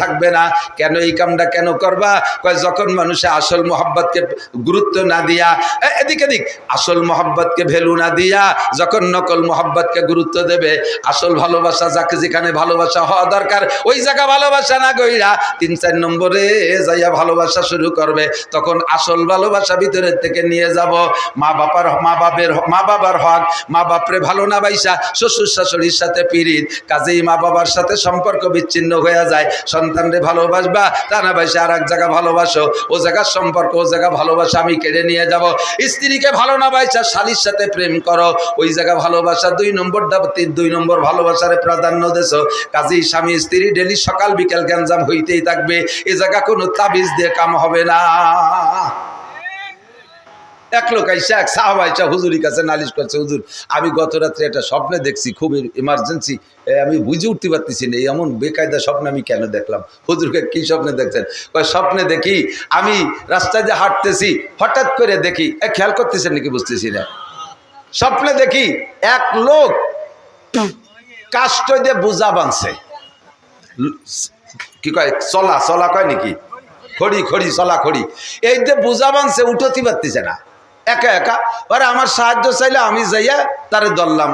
থাকবে না। কেন এই কামটা কেন করবা? কয়, যখন মানুষে আসল মোহাব্বতকে গুরুত্ব না দিয়া এদিক এদিক, আসল মোহাব্বতকে ভ্যালু না দিয়া যখন নকল মোহাব্বতকে গুরুত্ব দেবে, আসল ভালোবাসা যাকে যেখানে ভালোবাসা হওয়া দরকার, ওই জায়গা ভালোবাসা না গইরা তিন, চার নম্বরে যাইয়া ভালোবাসা শুরু করবে, তখন আসল ভালোবাসা ভিতরের থেকে নিয়ে যাব। মা বাবার মা বাবের মা বাবার হক, মা বাপরে ভালো না বাইসা, শ্বশুর শাশুড়ির সাথে পিরিত কাজেই মা বাবার সাথে সম্পর্ক বিচ্ছিন্ন হয়ে যায়। সন্তানরে ভালোবাসবা। তা না বাইসা আর এক জায়গা ভালোবাসো। ও জায়গার সম্পর্ক, ও জায়গা ভালোবাসা আমি কেড়ে নিয়ে যাব। স্ত্রীকে ভালো না ভাইসা শালির সাথে প্রেম করো। ওই জায়গা ভালোবাসা, দুই নম্বর তিন দুই নম্বর ভালোবাসারে প্রাধান্য দেছো। কাজী স্বামী, স্ত্রী ডেলি সকাল, বিকাল গ্যাঞ্জাম হইতেই থাকবে। এ জায়গা কোনো তাবিজ দিয়ে কাম হবে না। এক লোক আইসা এক সাহাব আইসা হুজুরি কাছে নালিশ করছে, হুজুর, আমি গত রাত্রে একটা স্বপ্নে দেখছি, খুব ইমার্জেন্সি আমি বুঝে উঠতে পারতেছি না, এমন বেকায়দা স্বপ্ন আমি কেন দেখলাম? হুজুরকে কি স্বপ্নে দেখছেন? স্বপ্নে দেখি, আমি রাস্তায় দিয়ে হাঁটতেছি, হঠাৎ করে দেখি, এ, খেয়াল করতেছেন নাকি বুঝতেছি না? স্বপ্নে দেখি, এক লোক কাষ্ট দিয়ে বোঝা বানছে কি কয়, চলা চলা কয় নাকি? খড়ি খড়ি, চলা, খড়ি। এই যে বোঝা বানছে উঠতে পারতেছে না। একা একা। আরে আমার সাহায্য চাইলে আমি যাইয়া তারে ধরলাম।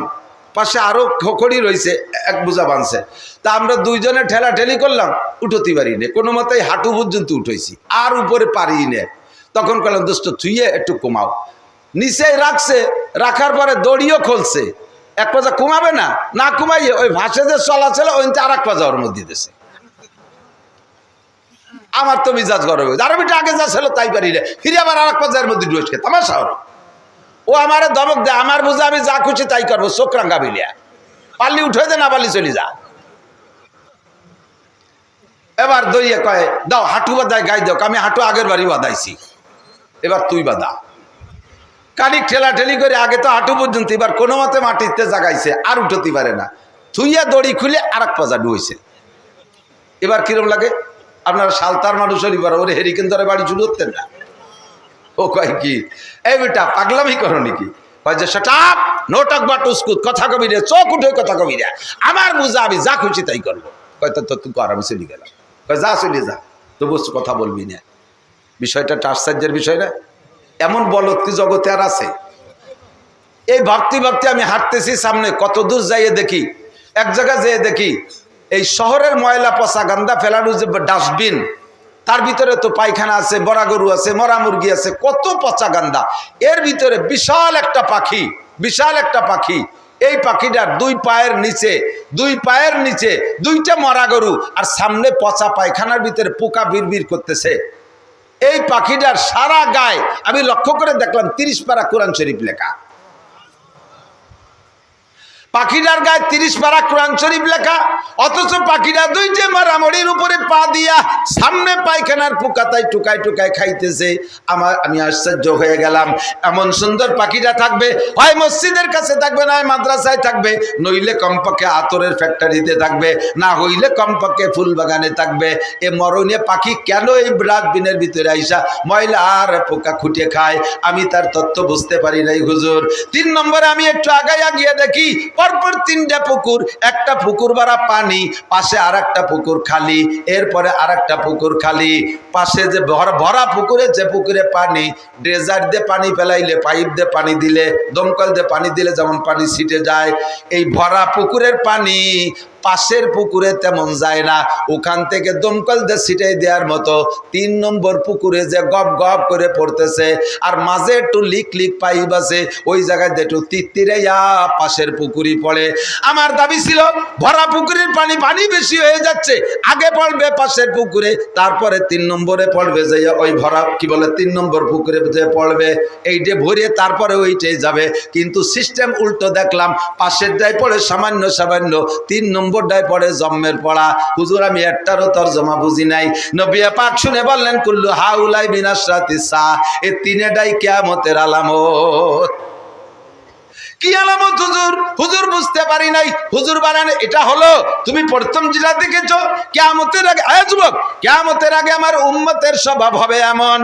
পাশে আরও খড়ি রয়েছে এক বোঝা বাঁধছে তা আমরা দুইজনে ঠেলা ঠেলি করলাম, উঠতে পারি নে কোনো মতেই হাঁটু পর্যন্ত উঠেছি, আর উপরে পারি নে। তখন করলাম দোস্ত থুইয়ে একটু কমাও নিচেই রাখছে, রাখার পরে দড়িও খুলছে। এক পাজা কমাবে না? না কমাইয়ে ওই ভাসে যে চলাচল ওই আর এক পাজা ওর মধ্যে দিয়েছে আমার তো মিজাজ গরম হয়েছে আর বেটা আগে যা ছিল তাই পারি রে ফিরে আবার আর এক পর্যায়ের মধ্যে ঢুকে তামাশা হলো ও আমার দমক দেয়, আমার বুঝে আমি যা খুশি তাই করব, চোখ রাঙ্গা বিলিয়া। পাল্লি উঠে দে না, পাল্লি চলে যা। এবার দইয়ে কয়, দাও, হাঁটু বাদায় গাই দাও, আমি হাঁটু আগের বাড়ি বাদাইছি এবার তুই বাদা কানিক ঠেলা ঠেলি করে আগে তো হাঁটু পর্যন্ত, এবার কোনো মতে মাটিতে জাগাইছে, আর উঠতে পারে না। থুইয়া দড়ি খুলে আর এক পাজা ডুয়েছে এবার কিরম লাগে? আপনারা সালতার মানুষের এবার ওরে হেরিকেন ধরে বাড়ি করতেন না। ও কয় কি? এই বেটা পাগলামি করো নাকি? কয় যে সেটা নোটক বা টুসকুত কথা কবি রে, চোখ উঠে কথা কবি রে। আমার বুঝা, আমি যা খুশি তাই করব। কয়, তো তুই কর, আমি চলে গেলাম। কয়, যা, চলে যা তো বস কথা বলবি না। বিষয়টা আশ্চর্যের বিষয় না? এমন বলত জগতে আর আছে। এই ভাবতে ভাবতে আমি হাঁটতেছি সামনে, কত দূর যাইয়ে দেখি, এক জায়গায় যেয়ে দেখি এই শহরের ময়লা পচা গান্দা ফেলানো যে ডাস্টবিন, তার ভিতরে তো পায়খানা আছে, বড়া গরু আছে, মরা মুরগি আছে, কত পচা গান্দা এর ভিতরে বিশাল একটা পাখি, বিশাল একটা পাখি। এই পাখিটার দুই পায়ের নিচে, দুই পায়ের নিচে দুইটা মরা গরু, আর সামনে পচা পায়খানার ভিতরে পোকা বিড়বিড় করতেছে। এই পাখিটার সারা গায়ে, আমি লক্ষ্য করে দেখলাম তিরিশ পারা কোরআন শরীফ লেখা। পাখিটার গায়ে তিরিশ পারা কোরআন শরীফ লেখা, অথচ পাখিটা দুইটে মারামড়ির উপরে পা দিয়া সামনে পায়খানার পোকাতায় টুকায় টুকায় খাইতেছে। আমার, আমি আশ্চর্য হয়ে গেলাম। এমন সুন্দর পাখিটা থাকবে। হয় মসজিদের কাছে থাকবে, না হয় মাদ্রাসায় থাকবে। নইলে কমপক্ষে আতরের ফ্যাক্টরিতে থাকবে। না হইলে কমপক্ষে ফুল বাগানে থাকবে। এ মরণে পাখি কেন এই ডাস্টবিনের ভিতরে আইসা ময়লা আর পোকা খুঁটে খায়? আমি তার তত্ত্ব বুঝতে পারি নাই, হুজুর। তিন নম্বরে আমি একটু আগাইয়া গিয়ে দেখি পরপর তিনটা পুকুর, একটা পুকুর বাড়া পানি, পাশে আর একটা পুকুর খালি, এরপরে আর একটা পুকুর খালি, পাশে যে ভরা ভরা পুকুরে যে পুকুরে পানি ড্রেজার দিয়ে পানি ফেলাইলে, পাইপ দিয়ে পানি দিলে, দমকল দিয়ে পানি দিলে যেমন পানি ছিটে যায়, এই ভরা পুকুরের পানি পাশের পুকুরে তেমন যায় না। ওখান থেকে দমকল দিয়ে ছিটাই দেওয়ার মতো তিন নম্বর পুকুরে যে গপ গপ করে পড়তেছে, আর মাঝে একটু লিক লিক পাইপ আছে, ওই জায়গায় একটু তিত্তিরে পাশের পুকুরি পড়ে। আমার দাবি ছিল, ভরা পুকুরের পানি পানি বেশি হয়ে যাচ্ছে, আগে পড়বে পাশের পুকুরে, তারপরে তিন নম্বরে পড়বে যে ওই ভরা, কি বলে, তিন নম্বর পুকুরে যে পড়বে, এইটে ভরে তারপরে ওইটাই যাবে। কিন্তু সিস্টেম উল্টো দেখলাম, পাশের ডায় পড়ে সামান্য সামান্য তিন নম্বরটায় পড়ে জম্মের পড়া। হুজুর, আমি একটারও তর্জমা বুঝি নাই। নবিয়া পাক শুনে বললেন, কুল্লু হাউলাই বিনাশরাতি সা, এ তিনেটাই কেয়ামতের আলামত। কি আলামত হুজুর? হুজুর বুঝতে পারি নাই। হুজুর বানান এটা হলো, তুমি প্রথম যেটা দেখেছ, কেয়ামতের আগে আয় যুবক, কেয়ামতের আগে আমার উম্মতের স্বভাব হবে এমন।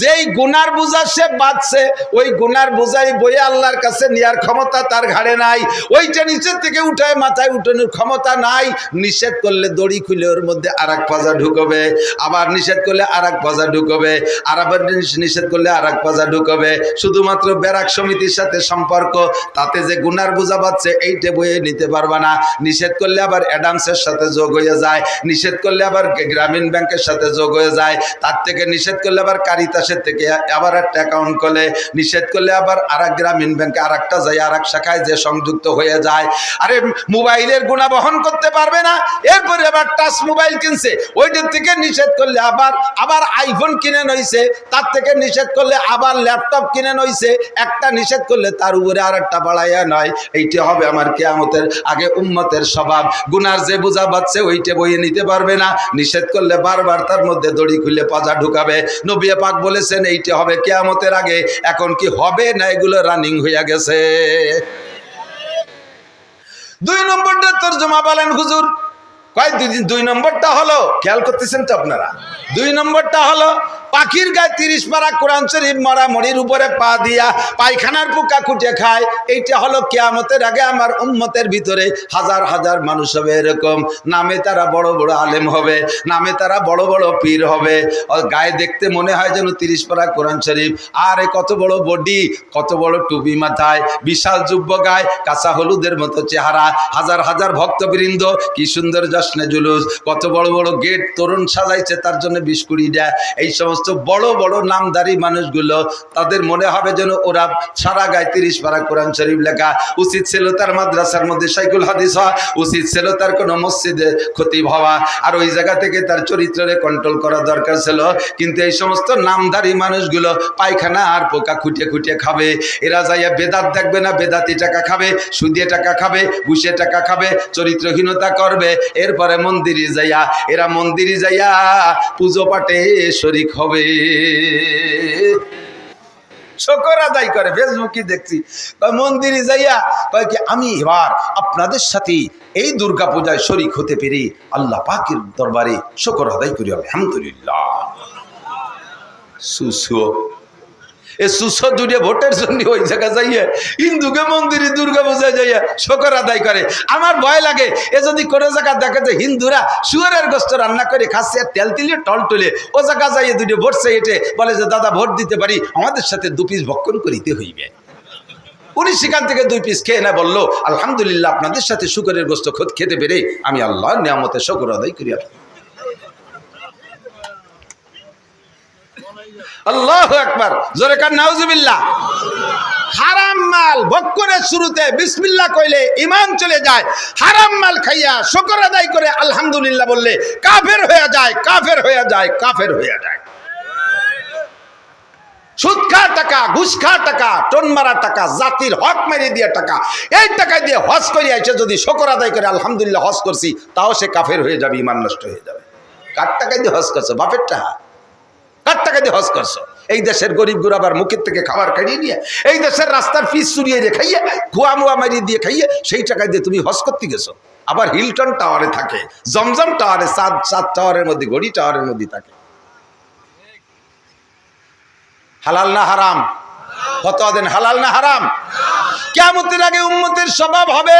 যেই গুনার বোঝা সে বাঁচছে ওই গুনার বোঝাই বই আল্লাহর কাছে নেওয়ার ক্ষমতা তার ঘাড়ে নাই। ওইটা নিচের থেকে উঠায় মাথায় উঠানোর ক্ষমতা নাই। নিষেধ করলে দড়ি খুলে ওর মধ্যে আর এক পাজা ঢুকবে। আবার নিষেধ করলে আর এক পাজা ঢুকবে। আর আবার নিষেধ করলে আর এক পাজা ঢুকবে। শুধুমাত্র ব্যারাক সমিতির সাথে সম্পর্ক তাতে যে গুনার বোঝা পাচ্ছে এইটা বইয়ে নিতে পারবা না। নিষেধ করলে আবার অ্যাডামসের সাথে যোগ হয়ে যায়। নিষেধ করলে আবার গ্রামীণ ব্যাংকের সাথে যোগ হয়ে যায়। তার থেকে নিষেধ করলে আবার কারিতাসের থেকে আবার একটা অ্যাকাউন্ট করলে নিষেধ করলে আবার আর গ্রামীণ ব্যাংকে আর একটা যায় আর এক শাখায় যে সংযুক্ত হয়ে যায়। আরে, মোবাইলের গুণা বহন করতে পারবে না। এরপরে আবার টাচ মোবাইল কিনছে। ওইটার থেকে নিষেধ করলে আবার আবার আইফোন কিনে নইছে। তার থেকে নিষেধ করলে আবার ল্যাপটপ কিনে নইছে। একটা নিষেধ করলে তার উপরে আর একটা বাড়াইয়া নয় এইটা হবে আমার কেয়ামতের আগে উম্মতের স্বভাব। গুনার যে বোঝা পাচ্ছে ওইটা বইয়ে নিতে পারবে না। নিষেধ করলে বারবার তার মধ্যে দড়ি খুলে পাজা ঢুকাবে। নবিয়া পাক বলেছেন, এইটা হবে কেয়ামতের আগে। এখন কি হবে না এগুলো রানিং হইয়া গেছে? দুই নম্বরটা তর্জমা বলেন হুজুর। কয় দুই দিন? দুই নম্বরটা হলো, খেয়াল করতেছেন তো আপনারা? দুই নম্বরটা হলো পাখির গায়ে তিরিশ পারা কোরআন শরীফ মরা মরির উপরে পা দিয়া পায়খানার পোকা কুটে খায়। এইটা হলো কেয়ামতের আগে আমার উম্মতের ভিতরে হাজার হাজার মানুষ হবে এরকম। নামে তারা বড় বড় আলেম হবে, নামে তারা বড় বড় পীর হবে। গায়ে দেখতে মনে হয় যেন তিরিশ পারা কোরআন শরীফ। আর এ কত বড় বডি, কত বড় টুপি মাথায়, বিশাল যুব্য গায়ে, কাঁচা হলুদের মতো চেহারা, হাজার হাজার ভক্তবৃন্দ, কি সুন্দর জশ্নে জুলুস, কত বড় বড় গেট তরুণ সাজাইছে, তার জন্য বিস্কুড়ি দেয় এই সমস্ত বড় বড় নামদারি মানুষগুলো, তাদের মনে হবে যেন ওরা সারা গায়ে তিরিশ পারা কোরআন শরীফ লেখা। উচিত ছিল তার মাদ্রাসার মধ্যে সাইকুল হাদিস হওয়া, উচিত ছিল তার কোনো মসজিদে ক্ষতি হওয়া, আর ওই জায়গা থেকে তার চরিত্রে কন্ট্রোল করা দরকার ছিল। কিন্তু এই সমস্ত নামধারী মানুষগুলো পায়খানা আর পোকা খুঁটিয়ে খুঁটিয়ে খাবে। এরা যাইয়া বেদাত দেখবে না, বেদাতি টাকা খাবে সুদিয়ে টাকা খাবে, ঘুষে টাকা খাবে, চরিত্রহীনতা করবে। এরপরে মন্দিরে যাইয়া, এরা মন্দিরে যাইয়া পুজো পাঠে শরিক হবে। শকর আদায় করে ফেসবুকে দেখছি। মন্দিরে যাইয়া কয় কি, আমি এবার আপনাদের সাথে এই দুর্গা পূজায় শরিক হতে পেরে আল্লাহ পাকের দরবারে শকর আদায় করি, আলহামদুলিল্লাহ। সুসুও এ সুসো দুটে ভোটের জন্য ওই জায়গা যাইয়ে, হিন্দুকে মন্দিরে, দুর্গা পূজায় যাইয়া শকর আদায় করে। আমার ভয় লাগে, এ যদি কোনো জায়গা দেখে যে হিন্দুরা শুয়ারের গোস্ত রান্না করে খাচ্ছে আর তেল তিলে, টল টলে ও জায়গা যাইয়ে দুটো ভোট চাইতে বলে যে, দাদা, ভোট দিতে পারি, আমাদের সাথে দু পিস ভক্ষণ করিতে হইবে। উনি সেখান থেকে দুই পিস খেয়ে না বলল, আলহামদুলিল্লাহ, আপনাদের সাথে শুকরের গোস্ত খোদ খেতে পেরে আমি আল্লাহর নিয়ামতে শকর আদায় করি আল্লাহ একবার জোরে কার নাউজুবিল্লাহ। হারাম মাল ভক্ষণের শুরুতে বিসমিল্লাহ কইলে ইমান চলে যায়। হারাম মাল খাইয়া শুকর আদায় করে আলহামদুলিল্লাহ বললে কাফের হয়ে যায়, কাফের হয়ে যায়, কাফের হয়ে যায়। সুদ টাকা, ঘুষ টাকা, টন মারা টাকা, জাতির হক মেরে দিয়ে টাকা, এই টাকা দিয়ে হজ করে এসে যদি শকর আদায় করে আলহামদুলিল্লাহ হজ করছি, তাও সে কাফের হয়ে যাবে ইমান নষ্ট হয়ে যাবে। কার টাকা দিয়ে হজ করছে? বাপের টাকা। কার টাকা দিয়ে হজ করছ? এই দেশের গরিব গুরাবার মুখের থেকে খাবার কাড়িয়ে নিয়ে, এই দেশের রাস্তার ফিস চুরিয়ে দিয়ে খাইয়ে খুয়া মুয়া মারিয়ে দিয়ে খাইয়ে, সেই টাকা দিয়ে তুমি হজ করতে গেছো। আবার হিলটন টাওয়ারে থাকে, জমজম টাওয়ারে, সাত সাত টাওয়ারের মধ্যে, গড়ি টাওয়ারের মধ্যে থাকে। হালাল না হারাম? কত দেন হালাল না হারাম? কেমতের আগে উম্মতের স্বভাব হবে।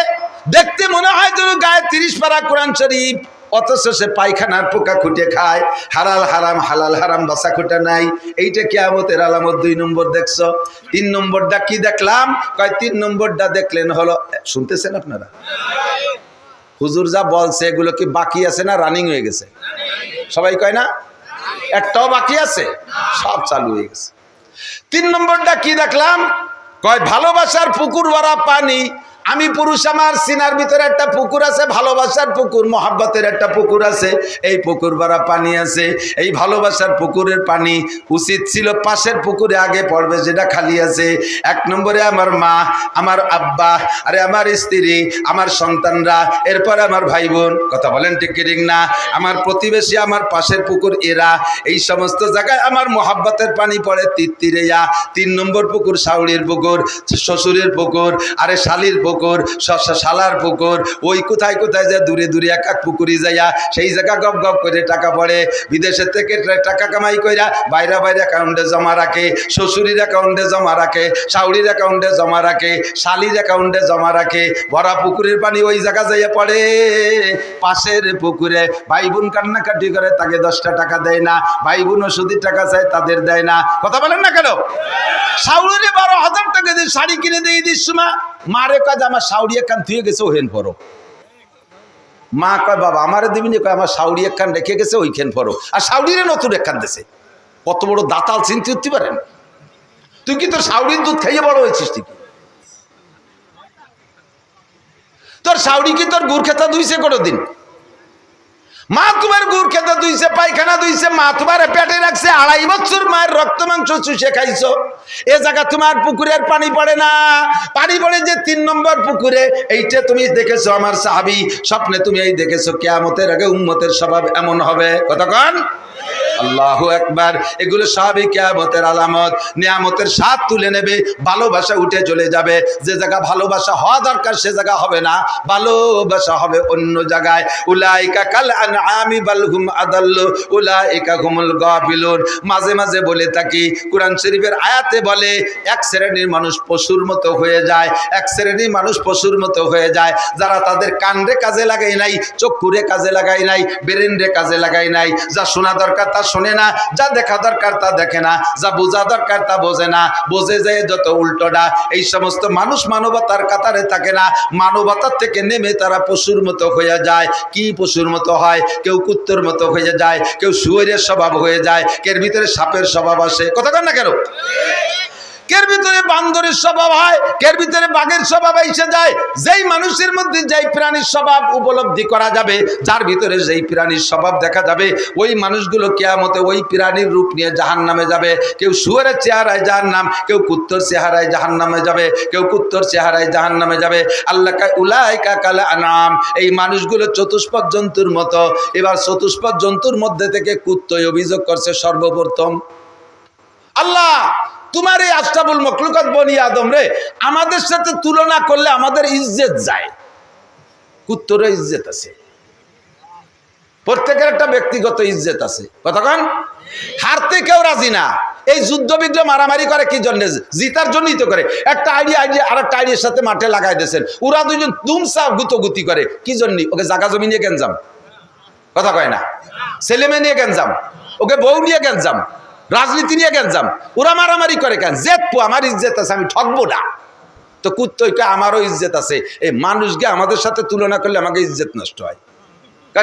দেখতে মনে হয় যেন গায়ে তিরিশ পারা কোরআন শরীফ অথচ সে পায়খানার পোকা খুঁটে খায়। হারাল হারাম, হালাল হারাম বাসা খুঁটা নাই এইটা কি কেয়ামতের আলামত দুই নম্বর দেখছ? তিন নম্বরটা কি দেখলাম? কয়, তিন নম্বরটা দেখলেন হলো শুনতেছেন আপনারা? হুজুর যা বলছে, এগুলো কি বাকি আছে না রানিং হয়ে গেছে? সবাই কয় না? একটাও বাকি আছে? সব চালু হয়ে গেছে। তিন নম্বরটা কি দেখলাম? কয়, ভালোবাসার পুকুর ভরা পানি আমি পুরুষ, আমার সিনার ভিতরে একটা পুকুর আছে, ভালোবাসার পুকুর, মহাব্বতের একটা পুকুর আছে। এই পুকুর ভরা পানি আছে, এই ভালোবাসার পুকুরের পানি উচিত ছিল পাশের পুকুরে আগে পড়বে, যেটা খালি আছে। এক নম্বরে আমার মা, আমার আব্বা, আরে আমার স্ত্রী, আমার সন্তানরা, এরপরে আমার ভাই বোন কথা বলেন ঠিক ঠিক না? আমার প্রতিবেশী, আমার পাশের পুকুর, এরা, এই সমস্ত জায়গায় আমার মহাব্বতের পানি পড়ে তিত্তিরেয়া। তিন নম্বর পুকুর সাউড়ির পুকুর, শ্বশুরের পুকুর, আরে শালির পুকুর শ- শালার পুকুর, ওই কোথায় কোথায় যায় দূরে দূরে এক এক পুকুরি যাইয়া সেই জায়গা গপ গপ করে টাকা পড়ে। বিদেশের থেকে টাকা কামাই কইরা বাইরে বাইরে অ্যাকাউন্টে জমা রাখে, শ্বশুরির অ্যাকাউন্টে জমা রাখে সাউরির অ্যাকাউন্টে জমা রাখে, শালির অ্যাকাউন্টে জমা রাখে। ভরা পুকুরের পানি ওই জায়গা যাইয়া পড়ে। পাশের পুকুরে ভাই বোন কান্নাকাটি করে, তাকে দশটা টাকা দেয় না। ভাই বোন ওষুধের টাকা চায়, তাদের দেয় না। কথা বলেন না কেন? সাউরিরে বারো হাজার টাকা দিয়ে শাড়ি কিনে দিয়ে দিস মা মারে কাজ আমার সাউরি একখান থুয়ে গেছে ওহেন পরো মা কয়, বাবা, আমারে দিবিনি কয়, আমার সাউরি একখান রেখে গেছে, ওইখান পরো আর সাউরিরে নতুন একখান দেশে কত বড় দাতাল চিনতে উঠতে পারেন তুই কি তোর সাউরির দুধ খাইয়ে বড় হয়েছিস তুই তোর সাউরি কি তোর গুড় খেতা দুইছে কোনো দিন মা তোমার গুড় খেতে দুইছে, পায়খানা দুইছে, মা তোমার পেটে রাখছে, আড়াই বছর মায়ের রক্ত মাংস চুষে খাইছো। এ জায়গা তোমার পুকুরের পানি পড়ে না। পানি পড়ে যে তিন নম্বর পুকুরে, এইটা তুমি দেখেছ আমার সাহাবি। স্বপ্নে তুমি এই দেখেছ, কেয়ামতের আগে উম্মতের স্বভাব এমন হবে। কতক্ষণ আল্লাহ একবার এগুলো সবই কেয়ামতের আলামত। নিয়ামতের স্বাদ তুলে নেবে, ভালোবাসা উঠে চলে যাবে। যে জায়গা ভালোবাসা হওয়া দরকার, সে জায়গা হবে না। ভালোবাসা হবে অন্য জায়গায়। উলাইকা কাল আনআমি বাল হুম আদাল্লু, উলাইকা হুমুল গাফিলুন। মাঝে মাঝে বলে থাকি, কোরআন শরীফের আয়াতে বলে, এক শ্রেণির মানুষ পশুর মতো হয়ে যায়, এক শ্রেণির মানুষ পশুর মতো হয়ে যায়। যারা তাদের কানরে কাজে লাগাই নাই চক্ষুরে কাজে লাগাই নাই বেরেনরে কাজে লাগাই নাই। যা শোনা দরকার তা শোনে না, যা দেখা দরকার তা দেখে না, যা বোঝা দরকার তা বোঝে না, বোঝে যে যত উল্টোটা এই সমস্ত মানুষ মানবতার কাতারে থাকে না, মানবতার থেকে নেমে তারা পশুর মতো হয়ে যায়। কি পশুর মতো হয়? কেউ কুত্তর মতো হয়ে যায়, কেউ শুয়োরের স্বভাব হয়ে যায়, কের ভিতরে সাপের স্বভাব আসে, কথা কেন না কেন? কের ভিতরে বান্দরের স্বভাব হয়? কের ভিতরে বাঘের স্বভাব এসে যায়? যেই মানুষের মধ্যে যেই প্রাণীর স্বভাব উপলব্ধি করা যাবে, যার ভিতরে যেই প্রাণীর স্বভাব দেখা যাবে, ওই মানুষগুলো কেয়ামতে ওই প্রাণীর রূপ নিয়ে জাহান নামে যাবে। কেউ শুয়ারের চেহারায় জাহান নাম কেউ কুত্তর চেহারায় জাহান নামে যাবে, কেউ কুত্তর চেহারায় জাহান নামে যাবে। আল্লাহ উলাই কাকালে আনাম। এই মানুষগুলো চতুষ্পদ জন্তুর মতো। এবার চতুষ্পদ জন্তুর মধ্যে থেকে কুত্তই অভিযোগ করছে সর্বপ্রথম। আল্লাহ তোমার এই আস্তাবুল মকলুকাত বনি আদম রে, আমাদের সাথে তুলনা করলে আমাদের ইজ্জত যায়। কুত্তরও ইজ্জত আছে। প্রত্যেকের একটা ব্যক্তিগত ইজ্জত আছে। কতক্ষণ হারতে কেউ রাজি না। এই যুদ্ধ বিগ্রহ মারামারি করে কি জন্য? জিতার জন্যই তো করে। একটা আইডিয়া আইডিয়া আর একটা আইডিয়ার সাথে মাঠে লাগাই দিয়েছেন। ওরা দুজন দুমসা গুতোগুতি করে। কি জন্য? ওকে জাগা জমি নিয়ে গেঞ্জাম কথা কয় না। ছেলে মেয়ে নিয়ে গেঞ্জাম ওকে বউ নিয়ে গেঞ্জাম রাজনীতি নিয়ে গেঞ্জাম ওরা মারামারি করে কেন? জেতপু আমার ইজ্জত আছে, আমি ঠকবো না। তো কুত্তইকে আমারও ইজ্জত আছে। এই মানুষকে আমাদের সাথে তুলনা করলে আমাকে ইজ্জত নষ্ট হয়।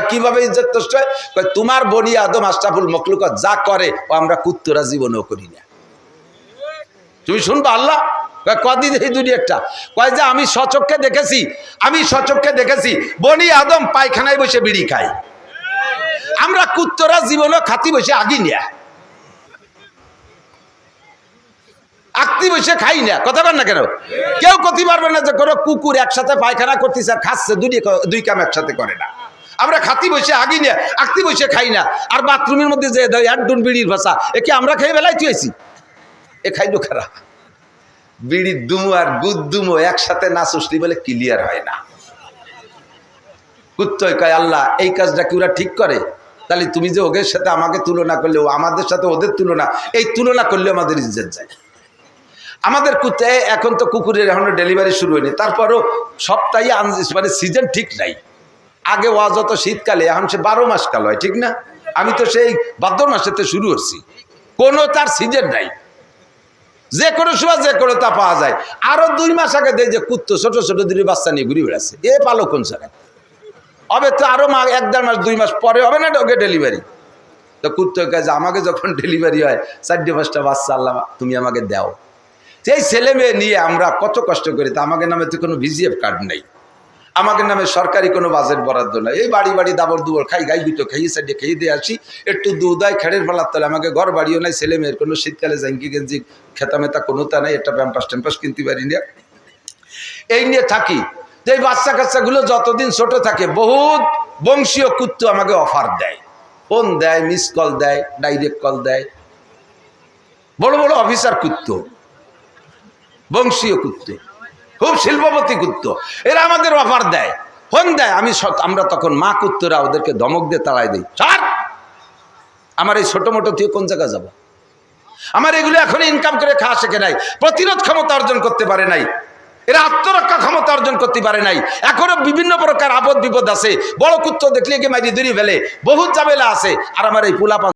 কীভাবে ইজ্জত নষ্ট হয়? তোমার বনি আদম আশরাফুল মখলুকত যা করে, ও আমরা কুত্তরা জীবনেও করি না। তুমি শুনবা আল্লাহ? কদিন এই দুনিয়াটা কয়, যে আমি সচক্ষে দেখেছি, আমি সচক্ষে দেখেছি, বনি আদম পায়খানায় বসে বিড়ি খায়। আমরা কুত্তরা জীবনও খাতি বসে আগি নিয়া। আকতি বসে খাই না। কথা বল না কেন? কেউ করতে পারবে না যে কোনো কুকুর একসাথে পায়খানা করতেছে আর খাচ্ছে, দুই দুই কাম একসাথে করে না। আমরা খাতি বসে আগি না, আকতি বসে খাই না। আর বাথরুমের মধ্যে যে দেয় এক বিড়ির ভাষা, এ কি আমরা খেয়ে বেলায় তুইছি এ খাইলো খারাপ বিড়ির দুমো আর গুদ দুমো একসাথে না সুসলি বলে ক্লিয়ার হয় না। কুত্তই কয়, আল্লাহ, এই কাজটা কি ওরা ঠিক করে? তাহলে তুমি যে ওদের সাথে আমাকে তুলনা করলে, ও আমাদের সাথে ওদের তুলনা, এই তুলনা করলে আমাদের ইজ্জত যায়। আমাদের কুত্তে এখন তো কুকুরের এখনও ডেলিভারি শুরু হয়নি। তারপরও সপ্তাহে মানে সিজন ঠিক নাই। আগে ওয়া যত শীতকালে, এখন সে বারো মাস কাল হয়, ঠিক না? আমি তো সেই ভাদ্র মাসেতে শুরু করছি। কোনো তার সিজন নাই। যে কোনো সময় যে কোনো তা পাওয়া যায়। আরও দুই মাস আগে দেয় যে কুত্তো ছোট ছোট দুই বাচ্চা নিয়ে ঘুরে বেড়াচ্ছে। এ পালো কোন জায়গায়? হবে তো আরও মা এক দেড় মাস, দুই মাস পরে হবে না ওকে ডেলিভারি তো কুত্তো কাছে আমাকে যখন ডেলিভারি হয়, চারটে পাঁচটা বাচ্চা আল্লাহ, তুমি আমাকে দাও। সেই ছেলে মেয়ে নিয়ে আমরা কত কষ্ট করি, তা আমাকে নামে তো কোনো ভিজিএফ কার্ড নেই। আমাদের নামে সরকারি কোনো বাজেট বরাদ্দ নাই। এই বাড়ি বাড়ি দাবর দুবর খাই, গাই দুটো খাইয়ে সাইডে খেয়ে দিয়ে আসি। একটু দুধ হয় খেড়ের ফেলার তলে আমাকে ঘর বাড়িও নাই, ছেলে মেয়ের কোনো শীতকালে জাঙ্কি গেঞ্জি খেতা মেতা কোনো তা নাই, একটা প্যাম্পাস ট্যাম্পাস কিনতে পারি না। এই নিয়ে থাকি। যে এই বাচ্চা কাচ্চাগুলো যতদিন ছোট থাকে, বহুত বংশীয় কুত্তু আমাকে অফার দেয়। ফোন দেয় মিস কল দেয় ডাইরেক্ট কল দেয়। বড় বড় অফিসার কুত্ত। বংশীয় কুত্ত। খুব শিল্পপতি কুত্ত। এরা আমাদের অফার দেয়। ফোন দেয়, আমি আমরা তখন মা কুত্তরা ওদেরকে ধমক দিয়ে তাড়াই দিই। ছাড়! আমার এই ছোট মোটো তুই কোন জায়গায় যাব? আমার এগুলো এখন ইনকাম করে খাওয়া শেখে নাই। প্রতিরোধ ক্ষমতা অর্জন করতে পারে নাই। এরা আত্মরক্ষা ক্ষমতা অর্জন করতে পারে নাই। এখনও বিভিন্ন প্রকার আপদ বিপদ আছে। বড় কুত্ত দেখলে গিয়ে মাইরি দূরি ফেলে। বহুত ঝামেলা আছে। আর আমার এই পুলাপা